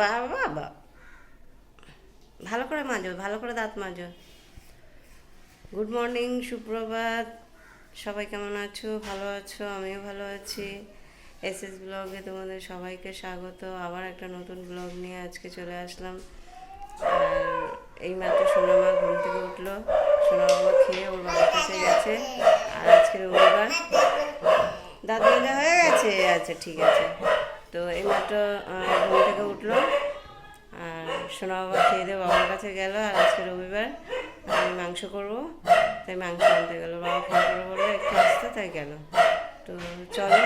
বাবা বাবা ভালো করে মাজো, ভালো করে দাঁত মাজো। গুড মর্নিং সুপ্রভাত। সবাই কেমন আছো? ভালো আছো? আমিও ভালো আছি। এস এস ব্লগে তোমাদের সবাইকে স্বাগত। আবার একটা নতুন ব্লগ নিয়ে আজকে চলে আসলাম। আর এই মাত্র সোনামা ঘুম থেকে উঠল। সোনা বাবা খেয়ে ওর বাবার কাছে গেছে। আর আজকে রবিবার। দাঁত মাজা হয়ে গেছে? আচ্ছা ঠিক আছে। তো এইমাত্র ঘুম থেকে উঠল। আর সোনা বাবা খেয়ে দিয়ে বাবার কাছে গেল, আর আজকে রবিবার আমি মাংস করব। তাই মাংস আনতে গেলো। বাবা ফোন করে বলল, একটু আসতে, তাই গেল। তো চলো,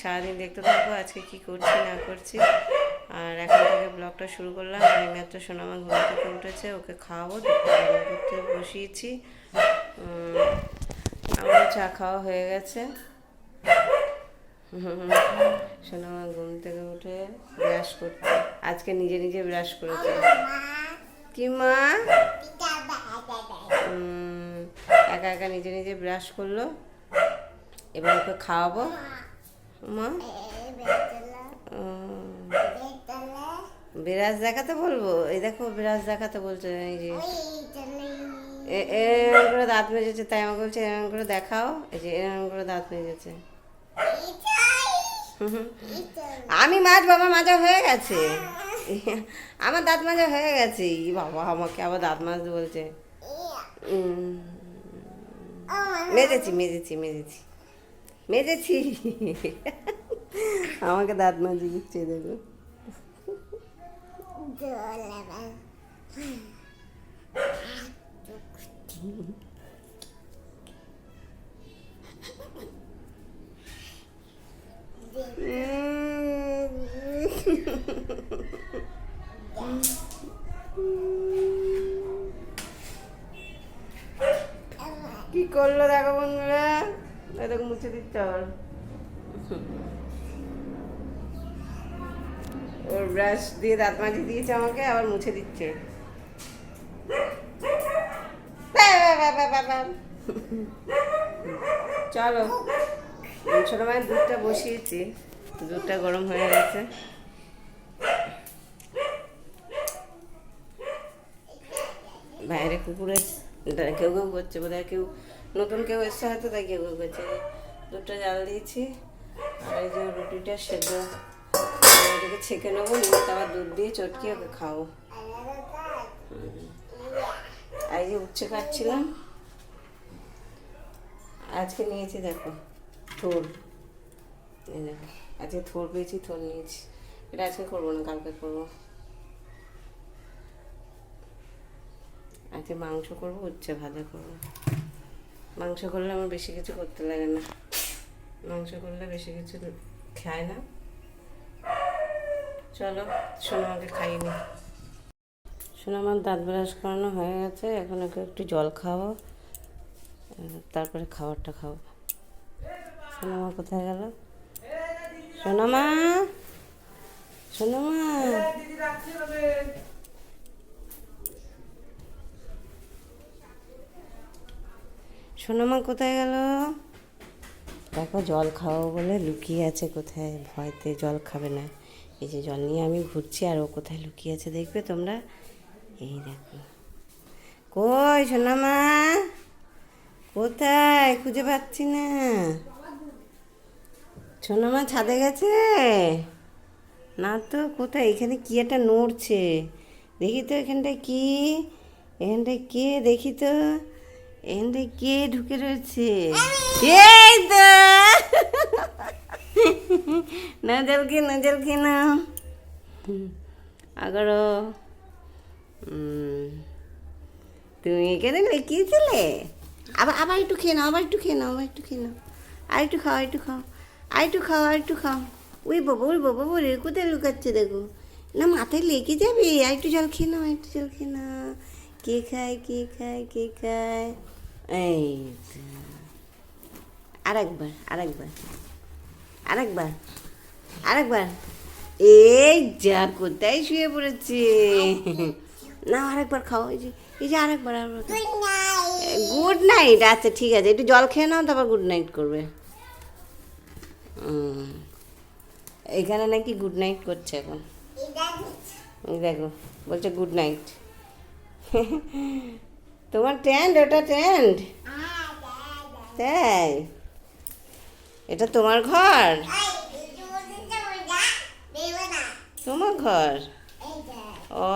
সারাদিন দেখতে থাকব আজকে কি করছি, না করছি। আর এখন থেকে ব্লগটা শুরু করলাম। এই মাত্র সোনামা ঘুম থেকে উঠেছে, ওকে খাওয়াবো রান্না করতে বসিয়েছি। আমার চা খাওয়া হয়ে গেছে। সোনামা ঘুম থেকে উঠে ব্রাশ করতে। আজকে নিজে নিজে ব্রাশ করেছে। কি মা? একা একা নিজে নিজে ব্রাশ করল। এবার ওকে খাওয়াবো। মা? বিরাজ দেখাতে বলব? এই দেখো, বিরাজ দেখাতে বলছে এই যে। এ- এরম করে দাঁত মেজেছে, তাই আমাকে বলছে এরম করে দেখাও। এই যে, এরকম করে দাঁত মেজেছে। আমি মাছ বাবা মাজা হয়ে গেছে। আমার দাঁত মাজা হয়ে গেছে। ই বাবা, আমাকে আবার দাঁত মাজতে বলছে। মেজেছি মেজেছি মেজেছি। মেজেছি। আমাকে দাঁত মাজি দিচ্ছে, দেখো। করল দেখো বন্ধুরা। দেখো মুছে দিচ্ছে আবার। ওর ব্রাশ দিয়ে দাঁত মাজি দিয়েছে আমাকে, আবার মুছে দিচ্ছে। চলো ছোট মায়ের দুধটা বসিয়েছি। দুধটা গরম হয়ে গেছে। বাইরে কুকুরের, কেউ কেউ করছে বোধ কেউ নতুন কেউ এসছে হয়তো, তাই কেউ করছে। দুধটা জাল দিয়েছি, আর এই যে রুটিটা সেদ্ধ। ওটাকে ছেঁকে নেব, নিয়ে তারপর দুধ দিয়ে চটকিয়ে ওকে খাও আর এই যে উচ্ছে কাটছিলাম, আজকে নিয়েছি দেখো থোর এই দেখো, আজকে থোর পেয়েছি থোর নিয়েছি। এটা আজকে করব না, কালকে করব। আজকে মাংস করব, উচ্ছে ভাজা করব। মাংস করলে আমার বেশি কিছু করতে লাগে না। মাংস করলে বেশি কিছু খায় না। চলো শোনো আমাকে খাইনি শোনো আমার দাঁত ব্রাশ করানো হয়ে গেছে, এখন ওকে একটু জল খাওয়াবো তারপরে খাবারটা খাব সোনামা কোথায় গেল? সোনামা সোনামা সোনামা কোথায় গেল? দেখো, জল খাওয়াবো বলে লুকিয়ে আছে কোথায়? ভয়তে জল খাবে না। এই যে জল নিয়ে আমি ঘুরছি আর ও কোথায় লুকিয়ে আছে দেখবে তোমরা? এই দেখো। কই সোনামা? কোথায়? খুঁজে পাচ্ছি না। সোনামা ছাদে গেছে? না তো, কোথায়? এখানে কি একটা নড়ছে? দেখি তো এখানটায় কি? এখানটায় কে? দেখি তো। এখানটায় কে ঢুকে রয়েছে? এই তো নজর কি নজর কি না আগরো তুমি এখানে লুকিয়েছিলে আবার আবার একটু খেয়ে নাও, আবার একটু খেয়ে নাও, আবার একটু খেয়ে নাও। আর একটু খাও একটু খাও। আর একটু খাও, আর একটু খাও। ওই বাবা ওই বাবা বলে কোথায় লুকাচ্ছে দেখো? না, মাথায় লেগে যাবে। আর একটু জল খেয়ে নাও একটু জল খেয়ে নাও। কে খায় কে খায় কে খায়? এই। আরেকবার আরেকবার আরেকবার আরেকবার এই যা কোথায় শুয়ে পড়েছে না আরেকবার খাও এই যে এই যে আরেকবার গুড নাইট আচ্ছা ঠিক আছে একটু জল খেয়ে নাও তারপর গুড নাইট করবে। এখানে নাকি গুড নাইট করছে এখন। দেখো বলছে গুড নাইট তোমার ট্যান্ড ওটা ট্যান্ড তাই? এটা তোমার ঘর? তোমার ঘর?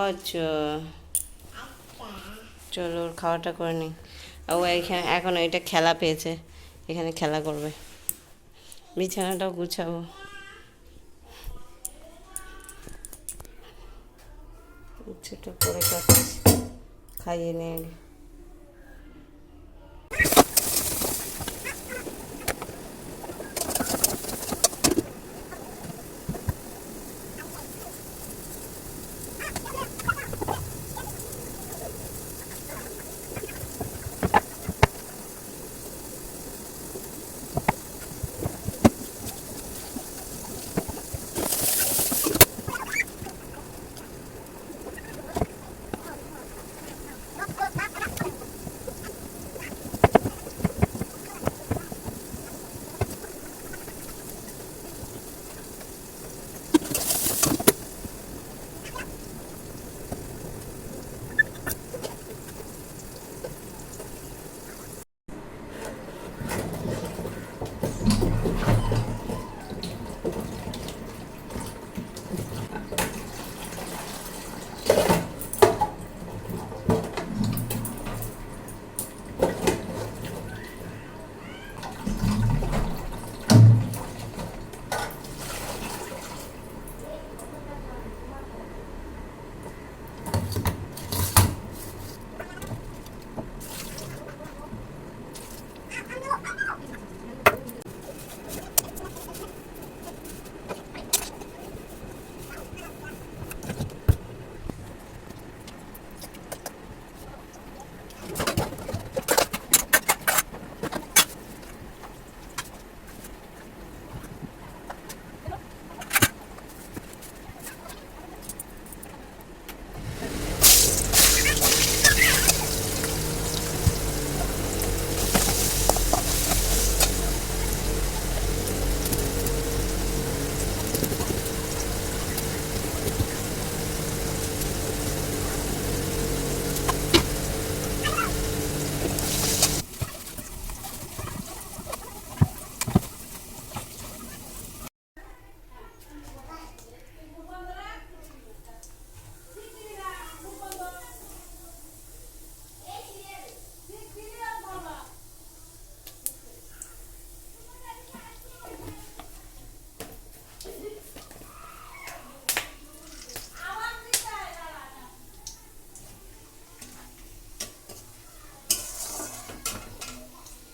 আচ্ছা। চলো, ওর খাওয়াটা করে নিই। ও, এখানে এখন এটা খেলা পেয়েছে। এখানে খেলা করবে। বিছানাটাও গুছাবো। ছোটো করে খাইয়ে নিয়ে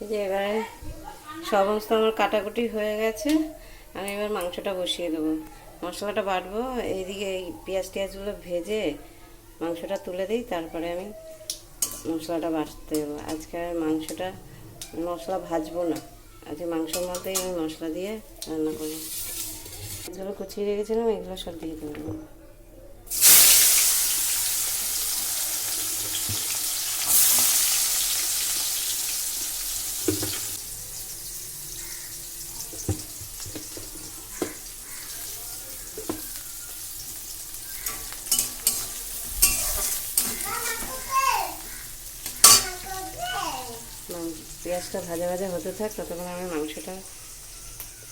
যে এবারে সমস্ত আমার কাটাকুটি হয়ে গেছে, আমি এবার মাংসটা বসিয়ে দেবো। মশলাটা বাটবো, এইদিকে এই পেঁয়াজ টিয়াজগুলো ভেজে মাংসটা তুলে দিই, তারপরে আমি মশলাটা বাটতে দেবো। আজকে আর মাংসটা, মশলা ভাজবো না। আজকে মাংসের মধ্যেই আমি মশলা দিয়ে রান্না করব। যেগুলো কুচিয়ে রেখেছিলাম, এগুলো সব দিয়ে দেবো। মাং- পেঁয়াজটা ভাজা ভাজা হতে থাক, ততক্ষণ আমি মাংসটা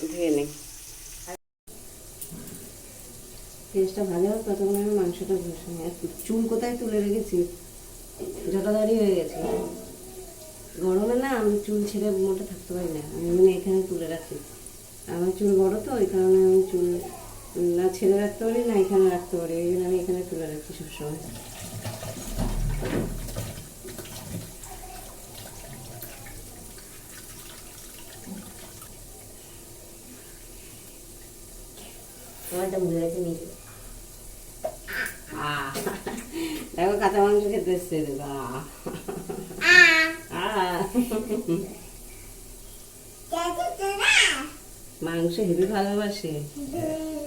ধুয়ে নিই। পেঁয়াজটা ভাজা হোক, ততক্ষণ আমি মাংসটা ঘষে নিই। চুল কোথায় তুলে রেখেছি? জটাদারি হয়ে গেছে। গরমে না আমি চুল ছেড়ে মোটে থাকতে পারি না। আমি মানে এখানে তুলে রাখি। আমার চুল বড় তো ওই কারণে আমি চুল না ছেড়ে রাখতে পারি, না এখানে রাখতে পারি। ওই জন্য আমি এখানে তুলে রাখি সবসময়। গেছে দেখো কাঁচা মাংস খেতে এসছে দেখো। মাংস হেবি ভালোবাসে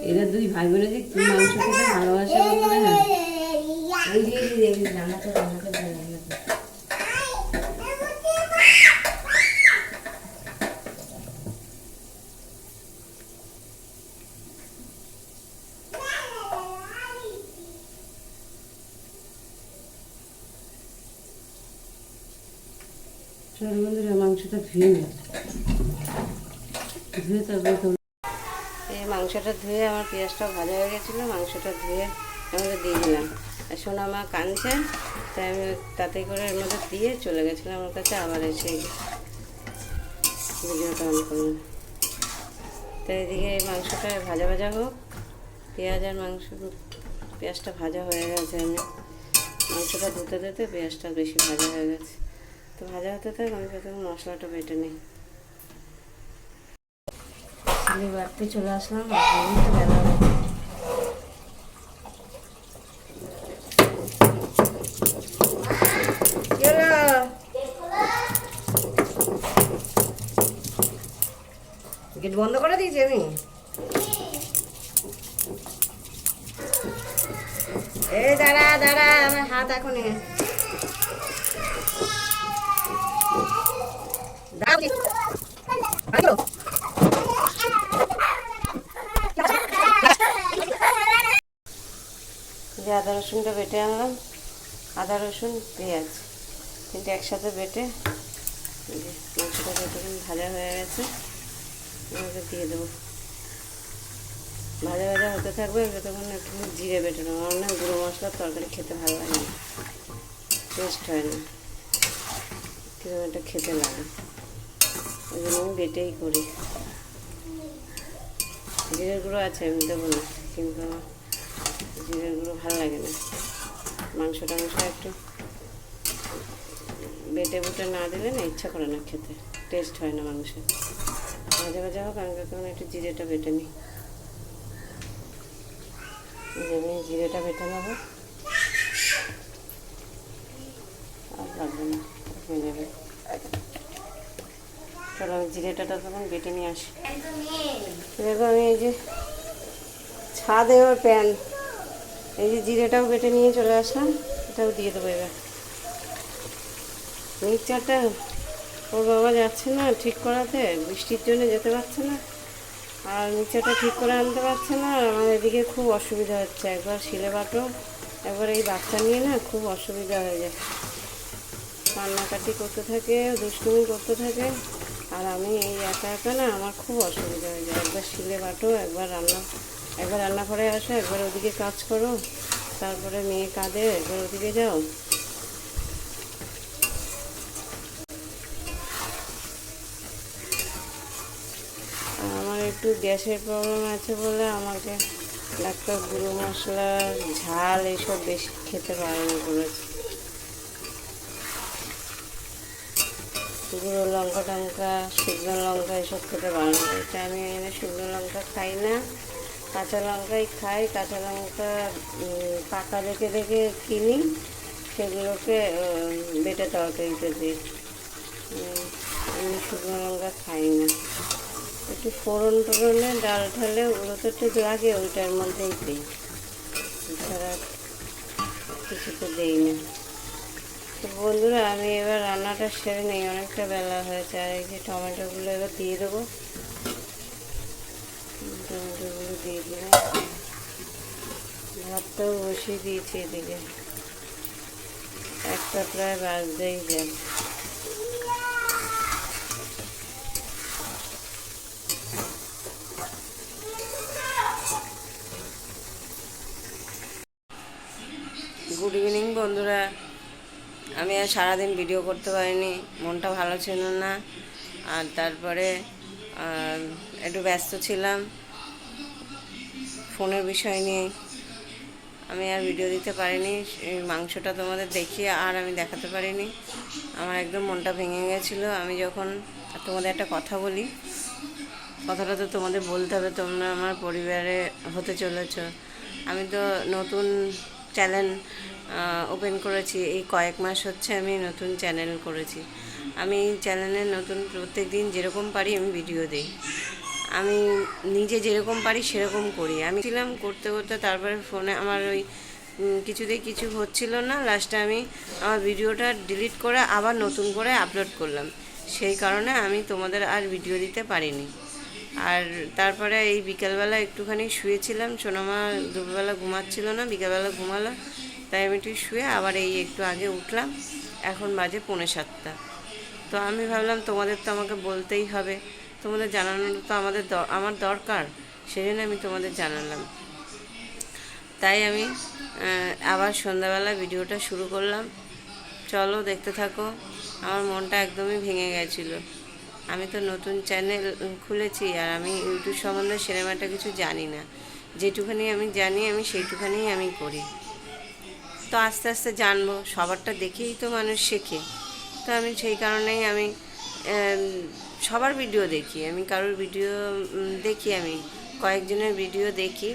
এরা দুই ভাই বোনে যে কি মাংস খেতে ভালোবাসে? বলবে না এই যে রান্না করে রান্না করে চল বন্ধুরা মাংসটা ধুয়ে ধুয়ে তারপরে এই মাংসটা ধুয়ে আমার পেঁয়াজটা ভাজা হয়ে গেছিল, মাংসটা ধুয়ে মধ্যে দিয়ে দিলাম। আর সোনা মা কাঁদছে, তাই আমি তাতে করে এর মধ্যে দিয়ে চলে গেছিলাম আমার কাছে, আবার এসে ভিডিওটা অন করলাম। তো এদিকে মাংসটা ভাজা ভাজা হোক, পেঁয়াজ আর মাংস, পেঁয়াজটা ভাজা হয়ে গেছে। আমি মাংসটা ধুতে ধুতে পেঁয়াজটা বেশি ভাজা হয়ে গেছে। তো ভাজা হতে থাক, আমি প্রথমে মশলাটা বেটে নিই। বাড়তে চলে আসলাম? গেট বন্ধ করে দিয়েছি আমি? এই দাঁড়া দাঁড়া, আমার হাত এখন দাঁড়াও যে আদা রসুনটা বেটে আনলাম, আদা রসুন, পেঁয়াজ। কিন্তু একসাথে বেটে মাংসটা যতক্ষণ ভাজা হয়ে গেছে আমাকে দিয়ে দেবো। ভাজা ভাজা হতে থাকবে, যতক্ষণ একটু জিরে বেটে নেব। আমার না গুঁড়ো মশলার তরকারি খেতে ভালো লাগে না। টেস্ট হয় না। কীরকম একটা খেতে লাগে। ওই জন্য আমি বেটেই করি। জিরের গুঁড়ো আছে, আমি দেবো না, কিন্তু জিরের গুঁড়ো ভালো লাগে না। মাংস টাংস একটু বেটে বুটে না দিলে না ইচ্ছা করে না খেতে টেস্ট হয় না মাংসের। ভাজা ভাজা হোক, আমি তখন একটু জিরেটা বেটে নিই। যেমনি জিরেটা বেটে নেব। আর লাগবে না, হয়ে যাবে। চলো আমি জিরেটা তখন বেটে নিয়ে আসি। দেখো আমি এই যে ছাদে ওর প্যান এই যে জিরেটাও বেটে নিয়ে চলে আসলাম এটাও দিয়ে দেবো এবার। মিক্সচারটা ওর বাবা যাচ্ছে না ঠিক করাতে বৃষ্টির জন্য যেতে পারছে না। আর মিক্সচারটা ঠিক করে আনতে পারছে না আর আমার এদিকে খুব অসুবিধা হচ্ছে একবার শিলে বাটো একবার এই বাচ্চা নিয়ে না খুব অসুবিধা হয়ে যায়। কান্নাকাটি করতে থাকে দুষ্টুমি করতে থাকে। আর আমি এই একা একা না, আমার খুব অসুবিধা হয়ে যায়। একবার শিলে বাটো, একবার রান্না একবার রান্না করে আসো, একবার ওদিকে কাজ করো, তারপরে মেয়ে কাঁদে, একবার ওদিকে যাও। আমার একটু গ্যাসের প্রবলেম আছে বলে আমাকে ডাক্তার গুঁড়ো মশলা, ঝাল এইসব বেশি খেতে বারণ করেছে গুঁড়ো লঙ্কা টঙ্কা, শুকনো লঙ্কা এসব খেতে বারণ করেছে আমি এনে শুকনো লঙ্কা খাই না। কাঁচা লঙ্কাই খাই। কাঁচা লঙ্কা পাকা দেখে দেখে কিনি। সেগুলোকে বেটে তরকারিতে দিই। আমি শুকনো লঙ্কা খাই না। একটু ফোড়ন টোড়নে, ডাল ঢালে, ওগুলো তো ঠিক লাগে, ওইটার মধ্যেই দিই। এছাড়া কিছু তো দেই না। তো বন্ধুরা, আমি এবার রান্নাটা সেরে নিই, অনেকটা বেলা হয়েছে, আর এই যে টমেটোগুলো এবার দিয়ে দেবো। টমেটোগুলো দিয়ে দিলাম। ভাতটাও বসিয়ে দিয়েছি এদিকে। একটা প্রায় বাজতেই যায় গুড ইভিনিং বন্ধুরা। আমি আর সারাদিন ভিডিও করতে পারিনি। মনটা ভালো ছিল না। আর তারপরে একটু ব্যস্ত ছিলাম। ফোনের বিষয় নিয়ে। আমি আর ভিডিও দিতে পারিনি। মাংসটা তোমাদের দেখিয়ে আর আমি দেখাতে পারিনি। আমার একদম মনটা ভেঙে গেছিল। আমি যখন তোমাদের একটা কথা বলি, কথাটা তো তোমাদের বলতে হবে, তোমরা আমার পরিবারে হতে চলেছ। আমি তো নতুন চ্যানেল ওপেন করেছি। এই কয়েক মাস হচ্ছে আমি নতুন চ্যানেল করেছি। আমি এই চ্যানেলে নতুন প্রত্যেক দিন যেরকম পারি আমি ভিডিও দিই। আমি নিজে যেরকম পারি সেরকম করি। আমি ছিলাম করতে করতে তারপরে ফোনে আমার ওই কিছুতেই কিছু হচ্ছিল না। লাস্টে আমি আমার ভিডিওটা ডিলিট করে আবার নতুন করে আপলোড করলাম। সেই কারণে আমি তোমাদের আর ভিডিও দিতে পারিনি। আর তারপরে এই বিকালবেলা একটুখানি শুয়েছিলাম। সোনামা দুপুরবেলা ঘুমাচ্ছিল না, বিকালবেলা ঘুমালো, তাই আমি একটু শুয়ে আবার এই একটু আগে উঠলাম। এখন বাজে পৌনে সাতটা। তো আমি ভাবলাম তোমাদের তো আমাকে বলতেই হবে। তোমাদের জানানোর তো আমাদের আমার দরকার সেই জন্য আমি তোমাদের জানালাম। তাই আমি আবার সন্ধ্যাবেলা ভিডিওটা শুরু করলাম। চলো দেখতে থাকো, আমার মনটা একদমই ভেঙে গেছিল। আমি তো নতুন চ্যানেল খুলেছি আর আমি ইউটিউব সম্বন্ধে সিনেমাটা কিছু জানি না। যেটুখানি আমি জানি, আমি সেইটুখানি আমি করি। তো আস্তে আস্তে জানব, সবারটা দেখেই তো মানুষ শেখে। তো আমি সেই কারণেই আমি সবার ভিডিও দেখি। আমি কারোর ভিডিও দেখি আমি। কয়েকজনের ভিডিও দেখি,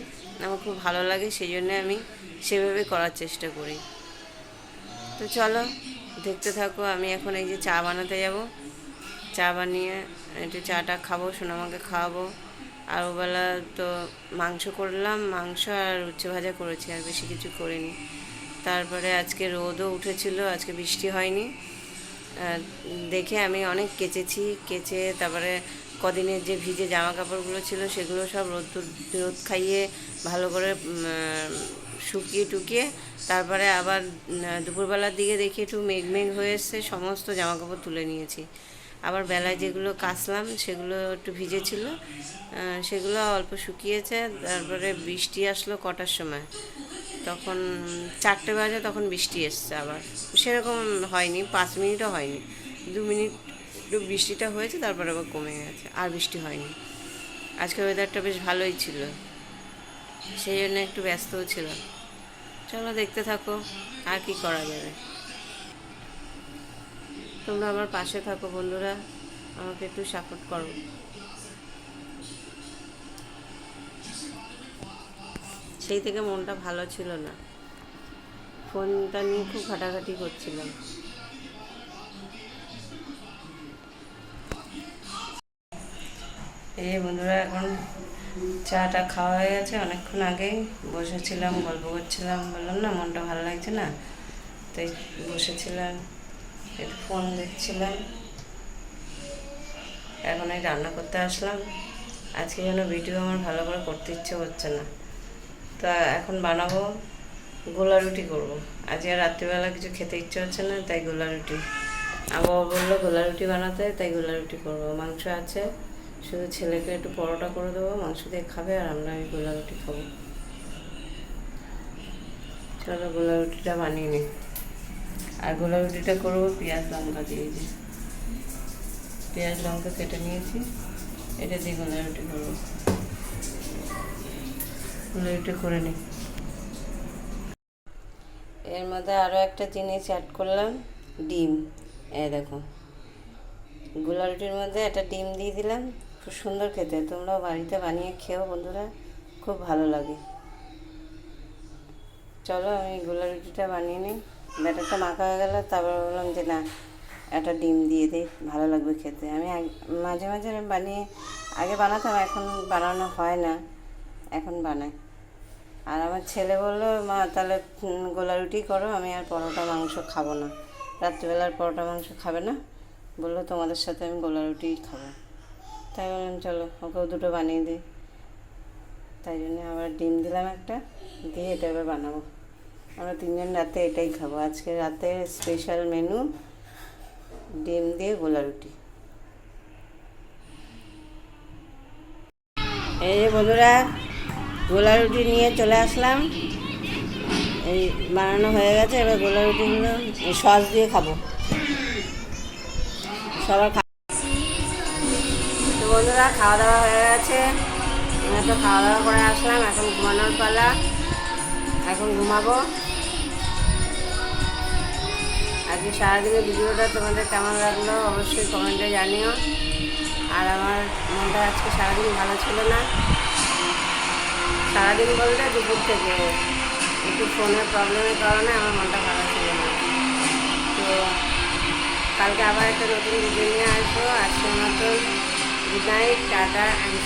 আমার খুব ভালো লাগে সেই জন্য আমি সেভাবে করার চেষ্টা করি। তো চলো, দেখতে থাকো, আমি এখন এই যে চা বানাতে যাব। চা বানিয়ে একটু চাটা খাব, সোনামাকে খাওয়াবো। আর ওবেলা তো মাংস করলাম, মাংস আর উচ্ছে ভাজা করেছি, আর বেশি কিছু করিনি। তারপরে আজকে রোদও উঠেছিল, আজকে বৃষ্টি হয়নি। দেখে আমি অনেক কেচেছি, কেচে তারপরে কদিনের যে ভিজে জামা কাপড়গুলো ছিল, সেগুলো সব রোদ রোদ খাইয়ে ভালো করে শুকিয়ে টুকিয়ে তারপরে আবার দুপুরবেলার দিকে দেখি একটু মেঘ মেঘ হয়ে এসছে, সমস্ত জামা কাপড় তুলে নিয়েছি। আবার বেলায় যেগুলো কাচলাম, সেগুলো একটু ভিজেছিল। সেগুলো অল্প শুকিয়েছে, তারপরে বৃষ্টি আসলো কটার সময়। তখন চারটে বাজে তখন বৃষ্টি এসছে আবার। সেরকম হয়নি, পাঁচ মিনিটও হয়নি। দু মিনিট একটু বৃষ্টিটা হয়েছে, তারপর আবার কমে গেছে, আর বৃষ্টি হয়নি। আজকে ওয়েদারটা বেশ ভালোই ছিল। সেই জন্য একটু ব্যস্তও ছিলাম। চলো দেখতে থাকো, আর কি করা যাবে। তোমরা আমার পাশে থাকো, বন্ধুরা। আমাকে একটু সাপোর্ট করো। সেই থেকে মনটা ভালো ছিল না। ফোনটা নিয়ে খুব ঘাটাঘাটি করছিলাম। এই বন্ধুরা, এখন চাটা খাওয়া হয়ে গেছে। অনেকক্ষণ আগেই বসেছিলাম, গল্প করছিলাম। বললাম, না, মনটা ভালো লাগছে না। তাই বসেছিলাম। একটু ফোন দেখছিলাম। এখন এই রান্না করতে আসলাম। আজকে যেন ভিডিও আমার ভালো করে করতে ইচ্ছে হচ্ছে না। তা এখন বানাবো, গোলা রুটি করব। আজকে আর রাত্রিবেলা কিছু খেতে ইচ্ছে হচ্ছে না, তাই গোলা রুটি। বাবা বলল গোলা রুটি বানাতে, তাই গোলা রুটি করব। মাংস আছে, শুধু ছেলেকে একটু পরোটা করে দেবো, মাংস দিয়ে খাবে আর আমরা ওই গোলা রুটি খাব। চলো গোলা রুটিটা বানিয়ে নিই। আর গোলা রুটিটা করব পেঁয়াজ লঙ্কা দিয়ে যে পেঁয়াজ লঙ্কা কেটে নিয়েছি, এটা দিয়ে গোলা রুটি করব। গোলা রুটি করে নিই। এর মধ্যে আরও একটা জিনিস অ্যাড করলাম, ডিম। এই দেখো গোলা রুটির মধ্যে একটা ডিম দিয়ে দিলাম, খুব সুন্দর খেতে। তোমরাও বাড়িতে বানিয়ে খেও বন্ধুরা, খুব ভালো লাগে। চলো আমি গোলা রুটিটা বানিয়ে নিই। ব্যাটারটা মাখা হয়ে গেল, তারপর বললাম যে না, একটা ডিম দিয়ে দিই ভালো লাগবে খেতে। আমি মাঝে মাঝে বানিয়ে, আগে বানাতাম, এখন বানানো হয় না, এখন বানাই। আর আমার ছেলে বলল, মা, তাহলে গোলা রুটি করো, আমি আর পরোটা, মাংস খাব না। রাত্রিবেলার পরোটা, মাংস খাবে না? বলল, তোমাদের সাথে আমি গোলা রুটিই খাব। তাই বললাম, চলো, ওকেও দুটো বানিয়ে দিই তাই জন্য আবার ডিম দিলাম একটা, দিয়ে এটা এবার বানাবো। আমরা তিনজন রাতে এটাই খাব। আজকে রাতে স্পেশাল মেনু ডিম দিয়ে গোলা রুটি। এই যে বন্ধুরা, গোলা রুটি নিয়ে চলে আসলাম। এই বানানো হয়ে গেছে, এবার গোলা রুটিগুলো সস দিয়ে খাব। সবার তো বন্ধুরা খাওয়া দাওয়া হয়ে গেছে। আমরা তো খাওয়া দাওয়া করে আসলাম, এখন ঘুমানোর পালা। এখন ঘুমাবো। আজকে সারাদিনের ভিডিওটা তোমাদের কেমন লাগল অবশ্যই কমেন্টে জানিও। আর আমার মনটা আজকে সারাদিন ভালো ছিল না। সারাদিন বলতে দুপুর থেকে একটু ফোনের প্রবলেমের কারণে আমার মনটা ভালো ছিল না। তো কালকে আবার একটা নতুন ভিডিও নিয়ে আসব। আজকের মতন গুড নাইট টাটা অ্যান্ড